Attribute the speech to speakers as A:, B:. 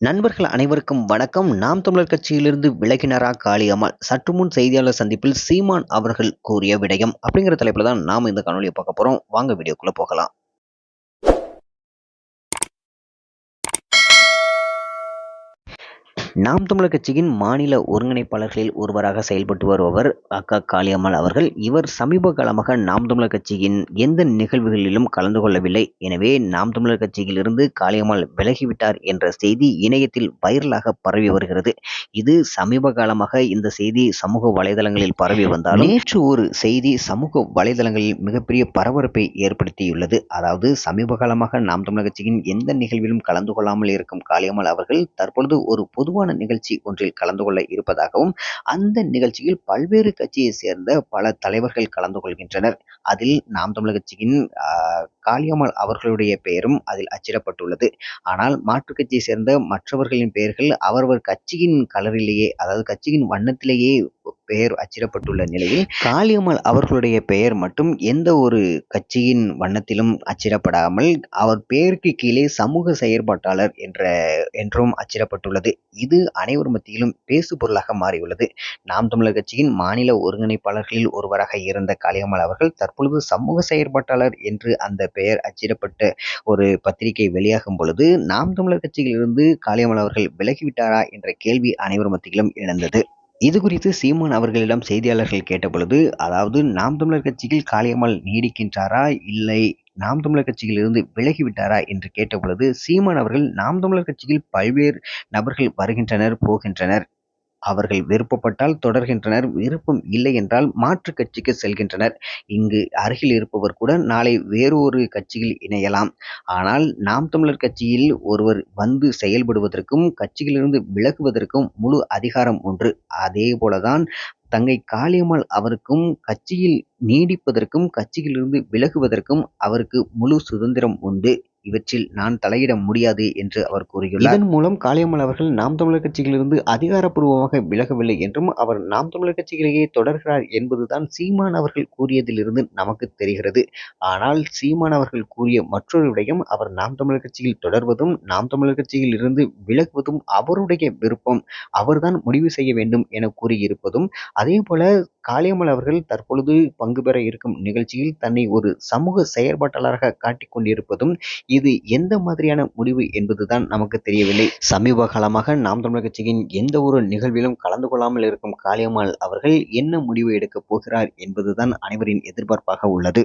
A: நண்பர்கள் அனைவருக்கும் வணக்கம். நாம் தமிழர் கட்சியிலிருந்து விலகினரா காளியம்மாள்? சற்று முன் செய்தியாளர் சந்திப்பில் சீமான் அவர்கள் கூறிய விடயம் அப்படிங்கிற தலைப்பில் தான் நாம் இந்த காணொலியை பார்க்க போகிறோம் வாங்க வீடியோக்குள்ளே போகலாம். நாம் தமிழர் கட்சியின் மாநில ஒருங்கிணைப்பாளர்களில் ஒருவராக செயல்பட்டு வருபவர் அக்கா காளியம்மாள் அவர்கள். இவர் சமீப காலமாக நாம் தமிழர் கட்சியின் எந்த நிகழ்வுகளிலும் கலந்து கொள்ளவில்லை. எனவே நாம் தமிழர் கட்சியிலிருந்து காளியம்மாள் விலகிவிட்டார் என்ற செய்தி இணையத்தில் வைரலாக பரவி வருகிறது. இது சமீப காலமாக இந்த செய்தி சமூக வலைதளங்களில் பரவி வந்தாலும் நேற்று ஒரு செய்தி சமூக வலைதளங்களில் மிகப்பெரிய பரபரப்பை ஏற்படுத்தியுள்ளது. அதாவது சமீப காலமாக நாம் தமிழர் கட்சியின் எந்த நிகழ்விலும் கலந்து கொள்ளாமல் இருக்கும் காளியம்மாள் அவர்கள் தற்பொழுது ஒரு பொதுவான நிகழ்ச்சி ஒன்றில் கலந்து கொள்ள இருப்பதாகவும் அந்த நிகழ்ச்சியில் பல்வேறு கட்சியை சேர்ந்த பல தலைவர்கள் கலந்து கொள்கின்றனர். அதில் நாம் தமிழர் கட்சியின் காளியம்மாள் அவர்களுடைய பெயரும் அதில் அச்சிடப்பட்டுள்ளது. ஆனால் மாற்றுக் கட்சியை சேர்ந்த மற்றவர்களின் பெயர்கள் அவரவர் கட்சியின் கலரிலேயே அதாவது கட்சியின் வண்ணத்திலேயே பெயர் அச்சிடப்பட்டுள்ள நிலையில் காளியம்மாள் அவர்களுடைய பெயர் மட்டும் எந்த ஒரு கட்சியின் வண்ணத்திலும் அச்சிடப்படாமல் அவர் பெயருக்கு கீழே சமூக செயற்பாட்டாளர் என்ற என்றும் அச்சிடப்பட்டுள்ளது. இது அனைவர் மத்தியிலும் பேசு பொருளாக மாறியுள்ளது. நாம் தமிழர் கட்சியின் மாநில ஒருங்கிணைப்பாளர்களில் ஒருவராக இருந்த காளியம்மாள் அவர்கள் தற்பொழுது சமூக செயற்பாட்டாளர் என்று அந்த பெயர் அச்சிடப்பட்ட ஒரு பத்திரிகை வெளியாகும் பொழுது நாம் தமிழர் கட்சியிலிருந்து காளியம்மாள் அவர்கள் விலகிவிட்டாரா என்ற கேள்வி அனைவர் மத்தியிலும் எழுந்தது. இது குறித்து சீமான் அவர்களிடம் செய்தியாளர்கள் கேட்டபொழுது அதாவது நாம் தமிழர் கட்சியில் காளியம்மாள் நீடிக்கின்றாரா இல்லை நாம் தமிழர் கட்சியில் இருந்து விலகிவிட்டாரா என்று கேட்டபொழுது சீமான் அவர்கள் நாம் தமிழர் கட்சியில் பல்வேறு நபர்கள் வருகின்றனர் போகின்றனர். அவர்கள் விருப்பப்பட்டால் தொடர்கின்றனர். விருப்பம் இல்லை என்றால் மாற்று கட்சிக்கு செல்கின்றனர். இங்கு அருகில் இருப்பவர் கூட நாளை வேறு ஒரு கட்சியில் இணையலாம். ஆனால் நாம் தமிழர் கட்சியில் ஒருவர் வந்து செயல்படுவதற்கும் கட்சியிலிருந்து விலகுவதற்கும் முழு அதிகாரம் ஒன்று. அதே போலதான் தங்கை காளியம்மாள் அவருக்கும் கட்சியில் நீடிப்பதற்கும் கட்சியிலிருந்து விலகுவதற்கும் அவருக்கு முழு சுதந்திரம் உண்டு. இவற்றில் நான் தலையிட முடியாது என்று அவர் கூறியுள்ளார். இதன் மூலம் காளியம்மாள் அவர்கள் நாம் தமிழர் கட்சியிலிருந்து அதிகாரப்பூர்வமாக விலகவில்லை என்றும் அவர் நாம் தமிழர் கட்சியிலேயே தொடர்கிறார் என்பதுதான் சீமான் அவர்கள் கூறியதிலிருந்து நமக்கு தெரிகிறது. ஆனால் சீமான் அவர்கள் கூறிய மற்றொரு விடயம் அவர் நாம் தமிழர் கட்சியில் தொடர்வதும் நாம் தமிழர் கட்சியில் இருந்து விலகுவதும் அவருடைய விருப்பம். அவர்தான் முடிவு செய்ய வேண்டும் என கூறியிருப்பதும் அதே போல காளியம்மாள் அவர்கள் தற்பொழுது பங்கு பெற இருக்கும் நிகழ்ச்சியில் தன்னை ஒரு சமூக செயற்பாட்டாளராக காட்டிக் கொண்டிருப்பதும் இது எந்த மாதிரியான முடிவு என்பதுதான் நமக்கு தெரியவில்லை. சமீப காலமாக நாம் தமிழர் கட்சியின் எந்த ஒரு நிகழ்விலும் கலந்து கொள்ளாமல் இருக்கும் காளியம்மாள் அவர்கள் என்ன முடிவு எடுக்கப் போகிறார் என்பதுதான் அனைவரின் எதிர்பார்ப்பாக உள்ளது.